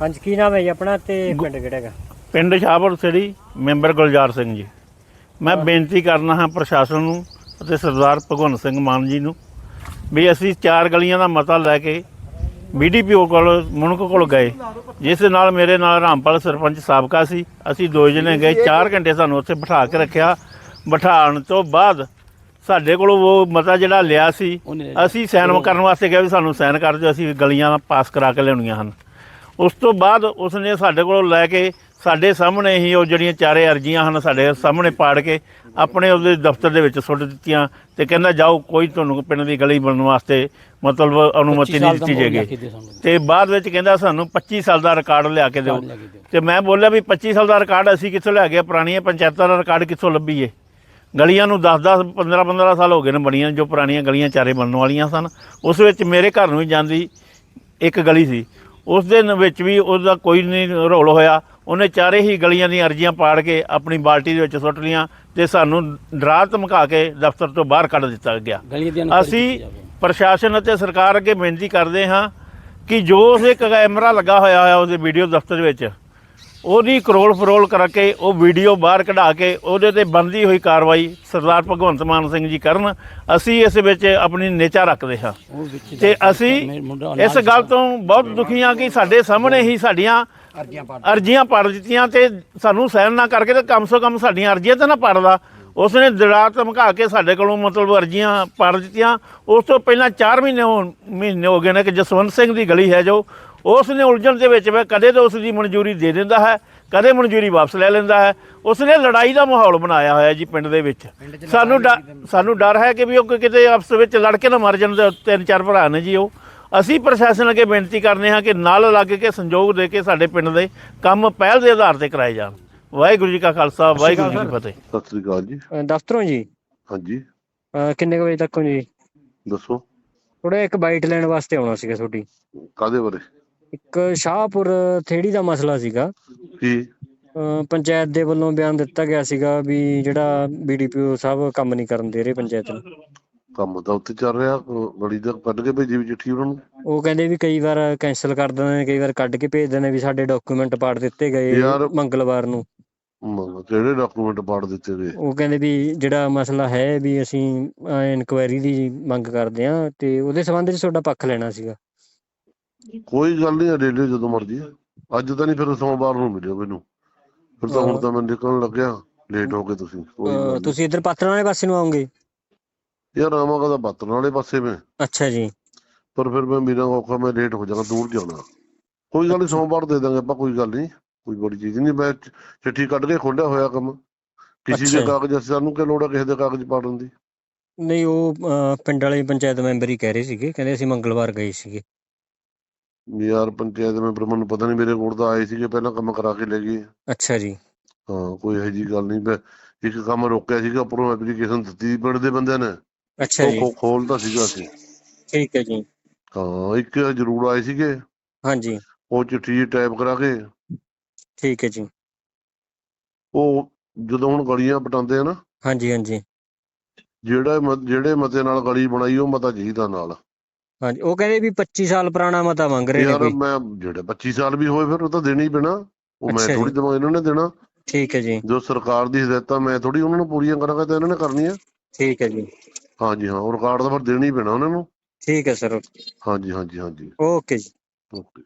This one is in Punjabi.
ਹਾਂਜੀ ਕੀ ਨਾਮ ਹੈ ਜੀ ਆਪਣਾ ਤੇ ਪਿੰਡ ਕਿਹੜਾ ਹੈਗਾ? ਪਿੰਡ ਸ਼ਾਹਪੁਰ ਸਿਟੀ ਮੈਂਬਰ ਗੁਲਜ਼ਾਰ ਸਿੰਘ ਜੀ। ਮੈਂ ਬੇਨਤੀ ਕਰਨਾ ਹਾਂ ਪ੍ਰਸ਼ਾਸਨ ਨੂੰ ਅਤੇ ਸਰਦਾਰ ਭਗਵੰਤ ਸਿੰਘ ਮਾਨ ਜੀ ਨੂੰ ਵੀ ਅਸੀਂ ਚਾਰ ਗਲੀਆਂ ਦਾ ਮਤਾ ਲੈ ਕੇ ਬੀਡੀਪੀਓ ਕੋਲ ਮੁਨਕ ਕੋਲ ਗਏ। ਜਿਸ ਦੇ ਨਾਲ ਮੇਰੇ ਨਾਲ ਰਾਮਪਾਲ ਸਰਪੰਚ ਸਾਬਕਾ ਸੀ। ਅਸੀਂ ਦੋ ਜਣੇ ਗਏ 4 ਘੰਟੇ ਸਾਨੂੰ ਉੱਥੇ ਬਿਠਾ ਕੇ ਰੱਖਿਆ। ਬਿਠਾਉਣ ਤੋਂ ਬਾਅਦ ਸਾਡੇ ਕੋਲ ਉਹ ਮਤਾ ਜਿਹੜਾ ਲਿਆ ਸੀ ਅਸੀਂ ਸਾਈਨ ਕਰਨ ਵਾਸਤੇ ਗਏ ਵੀ ਸਾਨੂੰ ਸਾਈਨ ਕਰ ਦਿਓ ਅਸੀਂ ਗਲੀਆਂ ਪਾਸ ਕਰਾ ਕੇ ਲਿਆਉਣੀਆਂ ਹਨ। ਉਸ ਤੋਂ ਬਾਅਦ ਉਸਨੇ ਸਾਡੇ ਕੋਲੋਂ ਲੈ ਕੇ ਸਾਡੇ ਸਾਹਮਣੇ ਹੀ ਉਹ ਜਿਹੜੀਆਂ ਚਾਰੇ ਅਰਜ਼ੀਆਂ ਹਨ ਸਾਡੇ ਸਾਹਮਣੇ ਪਾੜ ਕੇ ਆਪਣੇ ਉਹਦੇ ਦਫ਼ਤਰ ਦੇ ਵਿੱਚ ਸੁੱਟ ਦਿੱਤੀਆਂ ਤੇ ਕਹਿੰਦਾ ਜਾਓ ਕੋਈ ਤੁਹਾਨੂੰ ਪਿੰਡ ਦੀ ਗਲੀ ਬਣਨ ਵਾਸਤੇ ਮਤਲਬ ਅਨੁਮਤੀ ਨਹੀਂ ਦਿੱਤੀ ਜਾਏਗੀ। ਤੇ ਬਾਅਦ ਵਿੱਚ ਕਹਿੰਦਾ ਸਾਨੂੰ 25 ਸਾਲ ਦਾ ਰਿਕਾਰਡ ਲਿਆ ਕੇ ਦਿਓ। ਤੇ ਮੈਂ ਬੋਲਿਆ ਵੀ 25 ਸਾਲ ਦਾ ਰਿਕਾਰਡ ਅਸੀਂ ਕਿੱਥੋਂ ਲਿਆ ਕੇ ਪੁਰਾਣੀਆਂ ਪੰਚਾਇਤਾਂ ਦਾ ਰਿਕਾਰਡ ਕਿੱਥੋਂ ਲੱਭੀਏ? ਗਲੀਆਂ ਨੂੰ 10-10 15-15 ਸਾਲ ਹੋ ਗਏ ਨੇ ਬਣੀਆਂ ਜੋ ਪੁਰਾਣੀਆਂ ਗਲੀਆਂ ਚਾਰੇ ਬਣਨ ਵਾਲੀਆਂ ਸਨ। ਉਸ ਵਿੱਚ ਮੇਰੇ ਘਰ ਨੂੰ ਜਾਂਦੀ ਇੱਕ ਗਲੀ ਸੀ। ਉਸ ਦੇ ਵਿੱਚ ਵੀ ਉਹਦਾ ਕੋਈ ਨਹੀਂ ਰੋਲ ਹੋਇਆ। ਉਹਨੇ ਚਾਰੇ ਹੀ ਗਲੀਆਂ ਦੀਆਂ ਅਰਜ਼ੀਆਂ ਪਾੜ ਕੇ ਆਪਣੀ ਬਾਲਟੀ ਦੇ ਵਿੱਚ ਸੁੱਟ ਲੀਆਂ ਤੇ ਸਾਨੂੰ ਡਰਾ ਧਮਕਾ ਕੇ ਦਫ਼ਤਰ ਤੋਂ ਬਾਹਰ ਕੱਢ ਦਿੱਤਾ ਗਿਆ। ਅਸੀਂ ਪ੍ਰਸ਼ਾਸਨ ਅਤੇ ਸਰਕਾਰ ਅੱਗੇ ਬੇਨਤੀ ਕਰਦੇ ਹਾਂ ਕਿ ਜੋ ਉਸੇ ਕੈਮਰਾ ਲੱਗਾ ਹੋਇਆ ਹੋਇਆ ਉਹਦੇ ਵੀਡੀਓ ਦਫ਼ਤਰ ਵਿੱਚ ਉਹਦੀ ਕਰੋਲ ਫਰੋਲ ਕਰਕੇ ਉਹ ਵੀਡੀਓ ਬਾਹਰ ਕਢਾ ਕੇ ਉਹਦੇ ਤੇ ਬੰਦੀ ਹੋਈ ਕਾਰਵਾਈ ਸਰਦਾਰ ਭਗਵੰਤ ਮਾਨ ਸਿੰਘ ਜੀ ਕਰਨ ਅਸੀਂ ਇਸ ਵਿੱਚ ਆਪਣੀ ਨੇਚਾ ਰੱਖਦੇ ਹਾਂ। ਤੇ ਅਸੀਂ ਇਸ ਗੱਲ ਤੋਂ ਬਹੁਤ ਦੁਖੀ ਹਾਂ ਕਿ ਸਾਡੇ ਸਾਹਮਣੇ ਹੀ ਸਾਡੀਆਂ ਅਰਜ਼ੀਆਂ ਪੜ ਦਿੱਤੀਆਂ। ਤੇ ਸਾਨੂੰ ਸਾਈਨ ਨਾ ਕਰਕੇ ਤੇ ਕਮ ਸੋ ਕਮ ਸਾਡੀਆਂ ਅਰਜ਼ੀਆਂ ਤਾਂ ਨਾ ਪੜਦਾ ਉਸਨੇ ਦਰਾ ਧਮਕਾ ਕੇ ਸਾਡੇ ਕੋਲੋਂ ਮਤਲਬ ਅਰਜ਼ੀਆਂ ਪੜ ਦਿੱਤੀਆਂ। ਉਸ ਤੋਂ ਪਹਿਲਾਂ 4 ਮਹੀਨੇ ਹੋ- ਮਹੀਨੇ ਹੋ ਗਏ ਨੇ ਕਿ ਜਸਵੰਤ ਸਿੰਘ ਦੀ ਗਲੀ ਹੈ ਜੋ ਉਸ ਨੇ ਉਲਝਣ ਦੇ ਵਿੱਚ ਵੇ ਕਦੇ ਤਾਂ ਉਸ ਦੀ ਮਨਜ਼ੂਰੀ ਦੇ ਦਿੰਦਾ ਹੈ ਕਦੇ ਮਨਜ਼ੂਰੀ ਵਾਪਸ ਲੈ ਲੈਂਦਾ ਹੈ। ਉਸ ਨੇ ਲੜਾਈ ਦਾ ਮਾਹੌਲ ਬਣਾਇਆ ਹੋਇਆ ਜੀ ਪਿੰਡ ਦੇ ਵਿੱਚ। ਸਾਨੂੰ ਸਾਨੂੰ ਡਰ ਹੈ ਕਿ ਵੀ ਉਹ ਕਿਤੇ ਆਪਸ ਵਿੱਚ ਲੜ ਕੇ ਨਾ ਮਰ ਜਾਣ ਤਿੰਨ ਚਾਰ ਭਰਾ ਨੇ ਜੀ ਉਹ। ਅਸੀਂ ਪ੍ਰਸ਼ਾਸਨ ਅੱਗੇ ਬੇਨਤੀ ਕਰਨੇ ਹਾਂ ਕਿ ਨਾਲ ਲੱਗ ਕੇ ਸੰਯੋਗ ਦੇ ਕੇ ਸਾਡੇ ਪਿੰਡ ਦੇ ਕੰਮ ਪਹਿਲ ਦੇ ਆਧਾਰ ਤੇ ਕਰਾਏ ਜਾਣ। ਵਾਹਿਗੁਰੂ ਜੀ ਕਾ ਖਾਲਸਾ ਵਾਹਿਗੁਰੂ ਜੀ ਕੀ ਫਤਿਹ। ਸਤਿ ਸ੍ਰੀ ਅਕਾਲ ਜੀ। ਦਫ਼ਤਰੋਂ ਜੀ? ਹਾਂਜੀ। ਕਿੰਨੇ ਵਜੇ ਤੱਕ ਹੋ ਜੀ? ਦੱਸੋ। ਥੋੜਾ ਇੱਕ ਬਾਈਟ ਲੈਣ ਵਾਸਤੇ ਆਉਣਾ ਸੀਗਾ ਤੁਹਾਡੀ। ਕਾਦੇ ਬਾਰੇ? ਇੱਕ ਸ਼ਾਹਪੁਰ ਥੇੜੀ ਦਾ ਮਸਲਾ ਸੀਗਾ। ਅ, ਪੰਚਾਇਤ ਦੇ ਵੱਲੋਂ ਬਿਆਨ ਦਿੱਤਾ ਗਿਆ ਸੀਗਾ ਵੀ ਜਿਹੜਾ ਬੀਡੀਪੀਓ ਸਾਹਿਬ ਕੰਮ ਨਹੀਂ ਕਰਨ ਦੇ ਰਹੇ ਪੰਚਾਇਤ ਨੂੰ। ਕੰਮ ਤਾਂ ਉੱਤੇ ਚੱਲ ਰਿਹਾ ਅਹ ਗਲੀ ਦਾ ਕੱਢ ਕੇ ਭੇਜੀ ਵੀ ਚਿੱਠੀ ਉਹਨਾਂ ਨੂੰ। ਉਹ ਕਹਿੰਦੇ ਵੀ ਕਈ ਵਾਰ ਕੈਨਸਲ ਕਰ ਦਿੰਦੇ ਨੇ ਕਈ ਵਾਰ ਕੱਢ ਕੇ ਭੇਜ ਦਿੰਦੇ ਨੇ ਵੀ ਸਾਡੇ ਡਾਕੂਮੈਂਟ ਪਾੜ ਦਿੱਤੇ ਗਏ ਮੰਗਲਵਾਰ ਨੂੰ। ਕਿਹੜੇ ਡਾਕੂਮੈਂਟ ਪਾੜ ਦਿੱਤੇ ਗਏ? ਉਹ ਕਹਿੰਦੇ ਵੀ ਜਿਹੜਾ ਮਸਲਾ ਹੈ ਵੀ ਅਸੀਂ ਇਨਕੁਆਇਰੀ ਦੀ ਮੰਗ ਕਰਦੇ ਹਾਂ ਤੇ ਉਹਦੇ ਸੰਬੰਧ ਵਿੱਚ ਤੁਹਾਡਾ ਪੱਖ ਲੈਣਾ ਸੀਗਾ। ਕੋਈ ਗੱਲ ਨਹੀਂ ਲੈ ਲਿਓ ਜਦੋਂ ਮਰਜ਼ੀ ਅੱਜ ਤਾਂ ਨਹੀਂ ਫਿਰ ਸੋਮਵਾਰ ਨੂੰ ਮਿਲਿਓ ਮੈਨੂੰ। ਫਿਰ ਤਾਂ ਹੁਣ। ਤਾਂ ਮੈਂ ਨਿਕਲਣ ਲੱਗਿਆ ਲੇਟ ਹੋ ਗਏ ਤੁਸੀਂ ਕੋਈ ਗੱਲ। ਤੁਸੀਂ ਇੱਧਰ ਪਾਤਰਾਂ ਵਾਲੇ ਪਾਸੇ ਨੂੰ ਆਓਗੇ? ਯਾਰ ਆਵਾਂਗਾ ਤਾਂ ਬਾਤਨ ਵਾਲੇ ਪਾਸੇ ਮੈਂ। ਅੱਛਾ ਜੀ। ਪਰ ਫਿਰ ਮੈਂ ਮੇਰਾ ਔਖਾ ਮੈਂ ਲੇਟ ਹੋ ਜਾਣਾ ਦੂਰ ਜਾਣਾ। ਕੋਈ ਗੱਲ ਨਹੀਂ ਸੋਮਵਾਰ ਦੇ ਦਾਂਗੇ ਆਪਾਂ ਕੋਈ ਗੱਲ ਨਹੀਂ ਕੋਈ ਬੜੀ ਚੀਜ਼ ਨਹੀਂ ਮੈਂ ਚ- ਚਿੱਠੀ ਕੱਢ ਕੇ ਖੋਲਿਆ ਹੋਇਆ ਕੰਮ। ਕਿਸੇ ਦੇ। ਕਾਗਜ਼ ਅਸੀਂ- ਸਾਨੂੰ ਕੀ ਲੋੜ ਹੈ ਕਿਸੇ ਦੇ ਕਾਗਜ਼ ਪਾੜਨ ਦੀ? ਨਹੀਂ ਉਹ ਪਿੰਡ ਵਾਲੇ ਪੰਚਾਇਤ ਮੈਂਬਰ ਹੀ ਕਹਿ ਰਹੇ ਸੀਗੇ ਕਹਿੰਦੇ ਅਸੀਂ ਮੰਗਲਵਾਰ ਗਏ ਸੀਗੇ। ਯਾਰ ਪੰਚਾਇਤ ਮੈਂਬਰ ਮੈਨੂੰ ਪਤਾ ਨਹੀਂ ਮੇਰੇ ਕੋਲ ਤਾਂ ਆਏ ਸੀਗੇ ਪਹਿਲਾਂ ਕੰਮ ਕਰਾ ਕੇ ਲੈ ਗਏ। ਅੱਛਾ ਜੀ। ਹਾਂ ਕੋਈ ਇਹੋ ਜੀ ਗੱਲ ਨਹੀਂ ਮੈਂ ਇੱਕ ਕੰਮ ਰੋਕਿਆ ਸੀਗਾ ਉੱਪਰੋਂ ਐਪਲੀਕੇਸ਼ਨ ਦਿੱਤੀ ਪਿੰਡ ਦੇ ਬੰਦਿਆਂ ਨੇ। ਅੱਛਾ ਜੀ। ਉਹ ਖੋਲਦਾ ਸੀਗਾ ਅਸੀਂ। ਠੀਕ ਹੈ ਜੀ। ਹਾਂ ਇੱਕ ਜ਼ਰੂਰ ਆਏ ਸੀਗੇ। ਹਾਂਜੀ। ਉਹ ਚਿੱਠੀ ਟਾਈਪ ਕਰਾ ਕੇ। ਠੀਕ ਹੈ ਜੀ। ਉਹ ਜਦੋਂ ਹੁਣ ਗਲੀਆਂ ਪਟਾਉਂਦੇ ਆ ਨਾ ਹਾਂਜੀ ਹਾਂਜੀ। ਜਿਹੜਾ ਮ- ਜਿਹੜੇ ਮਤੇ ਨਾਲ ਗਲੀ ਬਣਾਈ ਉਹ ਮਤਾ ਚਾਹੀਦਾ ਨਾਲ। ਹਾਂਜੀ ਉਹ ਕਹਿੰਦੇ ਵੀ 25 ਸਾਲ ਪੁਰਾਣਾ ਮਤਾ ਮੰਗ ਰਹੇ ਨੇ ਯਾਰ ਮੈਂ ਜਿਹੜੇ 25 ਸਾਲ ਵੀ ਹੋਏ ਫਿਰ ਉਹ ਤਾਂ ਦੇਣਾ ਪੈਣਾ। ਉਹ ਮੈਂ ਅੱਛਾ ਜੀ। ਥੋੜੀ ਦਵਾਂ ਇਹਨਾਂ ਨੇ ਦੇਣਾ। ਠੀਕ ਹੈ ਜੀ। ਜੋ ਸਰਕਾਰ ਦੀ ਹਦਾਇਤਾਂ ਮੈਂ ਥੋੜੀ ਉਹਨਾਂ ਨੂੰ ਪੂਰੀਆਂ ਕਰਾਂਗਾ ਤਾਂ ਇਹਨਾਂ ਨੇ ਕਰਨੀਆਂ। ਠੀਕ ਹੈ ਜੀ। ਹਾਂਜੀ ਹਾਂ ਉਹ ਰਿਕਾਰਡ ਤਾਂ ਫਿਰ ਦੇਣਾ ਪੈਣਾ ਉਹਨਾਂ ਨੂੰ। ਠੀਕ ਹੈ ਸਰ। ਹਾਂਜੀ ਹਾਂਜੀ ਹਾਂਜੀ। ਓਕੇ ਜੀ। ਓਕੇ।